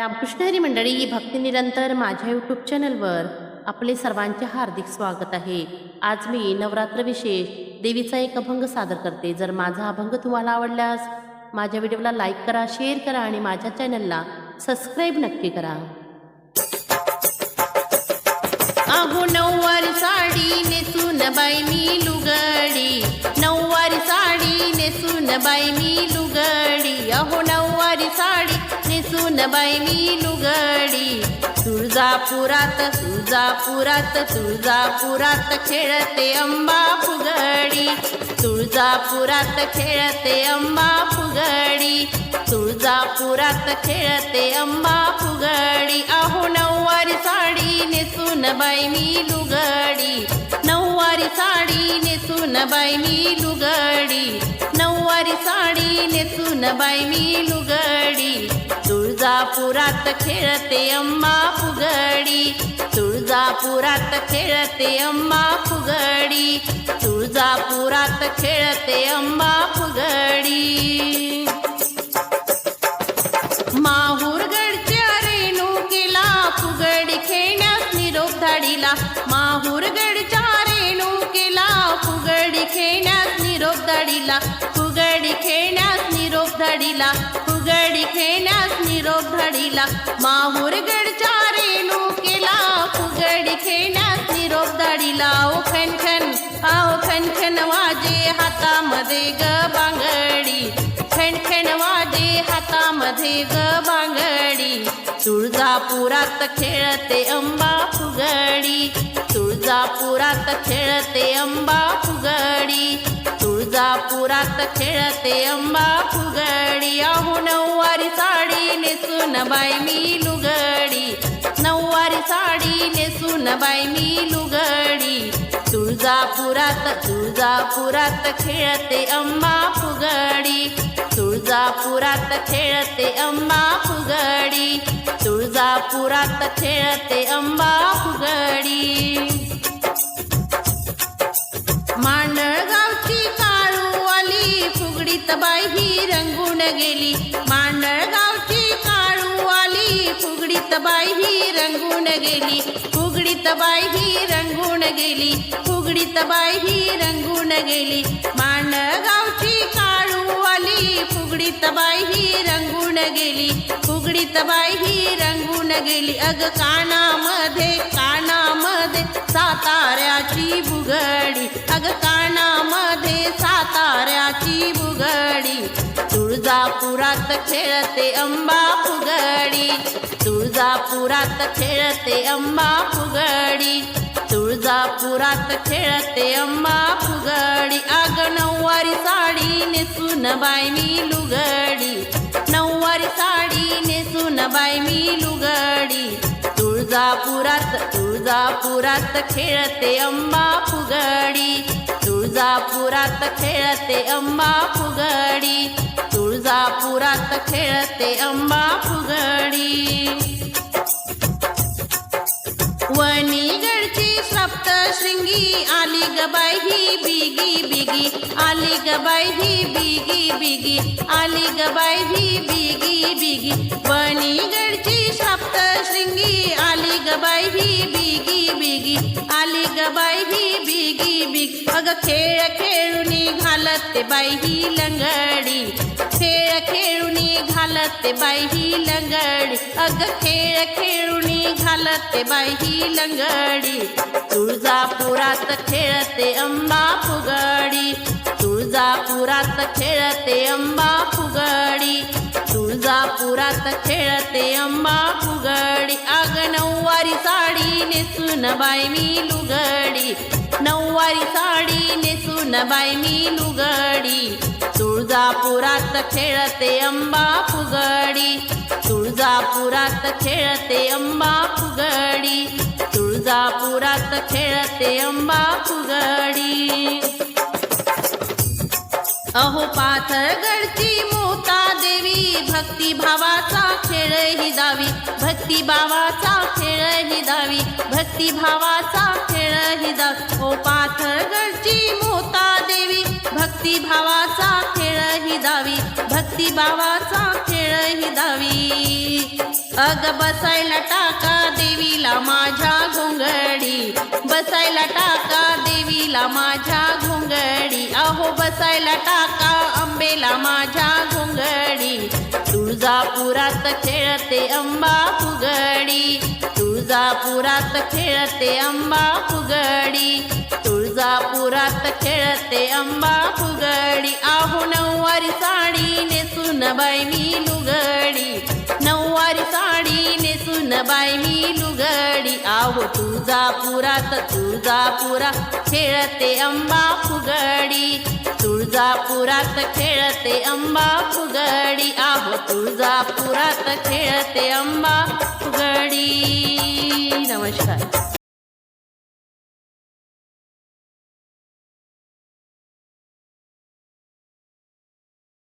रामकृष्ण मंडळी भक्ती निरंतर माझ्या यूट्यूब चॅनलवर आपले सर्वांचे हार्दिक स्वागत आहे. आज मी नवरात्र विशेष देवीचा एक अभंग सादर करते. जर माझा अभंग तुम्हाला आवडल्यास माझ्या व्हिडिओला लाईक करा शेअर करा आणि माझ्या चॅनलला सबस्क्राईब नक्की करा. अहो नऊवारी साडी नेसून बाई मी लुगडी. नऊवारी साडी नेसून बाई मी लुगडी. अहो नऊवारी साडी बाई मी लुगडी. तुळजापुरात तुळजापुरात तुळजापुरात खेळते अंबा फुगडी. तुळजापुरात खेळते अंबा फुगडी. तुळजापुरात खेळते अंबा फुगडी. अहो नऊवारी साडी नेसून बाई मी लुगडी. नऊवारी साडी नेसून बाई मी लुगडी. नऊवारी साडी नेसून बाई मी लुगडी. तुळजापुरात खेळते अंबा फुगडी. तुळजापुरात खेळते अंबा फुगडी. तुळजापुरात खेळते अंबा फुगडी. माहूरगडच्या रेणुकीला फुगडी खेळण्यास निरोप धाडीला. माहूरगडच्या रेणुकीला फुगडी खेळण्यास निरोप धाडीला. फुगडी खेळण्यास निरोप धाडीला. निरोप धाडीला माहूरगडच्या केला. फुगडी खेळण्यात निरोप दाडीला ओ खनखन आओ खनखन वाजे हातामध्ये ग बांगडी. खनखन वाजे हातामध्ये ग बांगडी. तुळजापुरात खेळते अंबा फुगडी. तुळजापुरात खेळते अंबा फुगडी. तुळजापुरात खेळते अंबा फुगडी. अहो नऊवारी साडी नेसून बाई मी लुगडी. नऊवारी साडी नेसून बाई मी लुगडी. तुळजापुरात तुळजापुरात खेळते अंबा फुगडी. तुळजापुरात खेळते अंबा फुगडी. तुळजापुरात खेळते अंबा फुगडी. मांडळगावची काळू आली फुगडीत बाई ही रंगून गेली. मांडळगावची काळू आली फुगडीत बाई ही रंगून गेली. फुगडीत बाई ही रंगून गेली फुगडीत बाई ही रंगून गेली. मांडळ फुगडीत बाई ही रंगून गेली फुगडीत बाई ही रंगून गेली. अग कानामध्ये कानामध्ये साताऱ्याची बुगडी. अग कानामध्ये साताऱ्याची बुगडी. तुळजापुरात खेळते अंबा फुगडी. तुळजापुरात खेळते अंबा फुगडी. तुळजापुरात खेळते अंबा फुगडी. आग नऊवारी साडी नेसून बाय मी लुगडी. नऊवारी साडी नेसून बाय मी लुगडी. तुळजापुरात तुळजापुरात खेळते अंबा फुगडी. तुळजापुरात खेळते अंबा फुगडी. तुळजापुरात खेळते अंबा फुगडी. वणी सप्तशृंगी आली गबाई ही बिगी बिगी. आली गबाई ही बिगी बिगी. आली गबाई ही बिगी बिगी. वणीगडची सप्तशृंगी आली गबाई ही बिगी बिगी. आली गबाई ही बिगी बिगी. अग खेळ खेळून घालत ते बाई ही लंगडी. खेळ खेळ घालत ते बाई ही लंगडी. अग खेळ खेळूनी घालते ते बाई ही लंगडी. तुळजापुरात खेळते अंबा फुगडी. तुळजापुरात खेळते अंबा फुगडी. तुळजापुरात खेळते अंबा फुगडी. अग नऊवारी साडी नेसून बाई मी लुगडी. नऊवारी साडी नेसून बाई मी लुगडी. तुळजापुरात खेळते अंबा फुगडी. तुळजापुरात खेळते अंबा फुगडी. तुळजापुरात खेळते अंबा फुगडी. अहो पाथरगडची मोता देवी भक्ती भावाचा खेळ ही दावी. भक्ती भावाचा खेळ ही दावी. भक्ती भावाचा खेळ देवी खेळ ही दावी. अग बसायला टाका देवीला माझ्या घोंगडी. बसायला टाका देवीला माझ्या घोंगडी. अहो बसायला टाका अंबेला माझ्या घोंगडी. तुळजापुरात खेळते अंबा फुगडी. तुळजापुरात खेळते अंबा फुगडी. तुळजापुरात खेळते अंबा फुगडी. आहो नऊवारी साडी नेसून बाई मी लुगडी. नऊवारी साडी नेसून बाई मी लुगडी. आहो तुळजापुरात तुळजापुरा खेळते अंबा फुगडी. तुळजापुरात खेळते अंबा फुगडी. आहो तुळजापुरात खेळते अंबा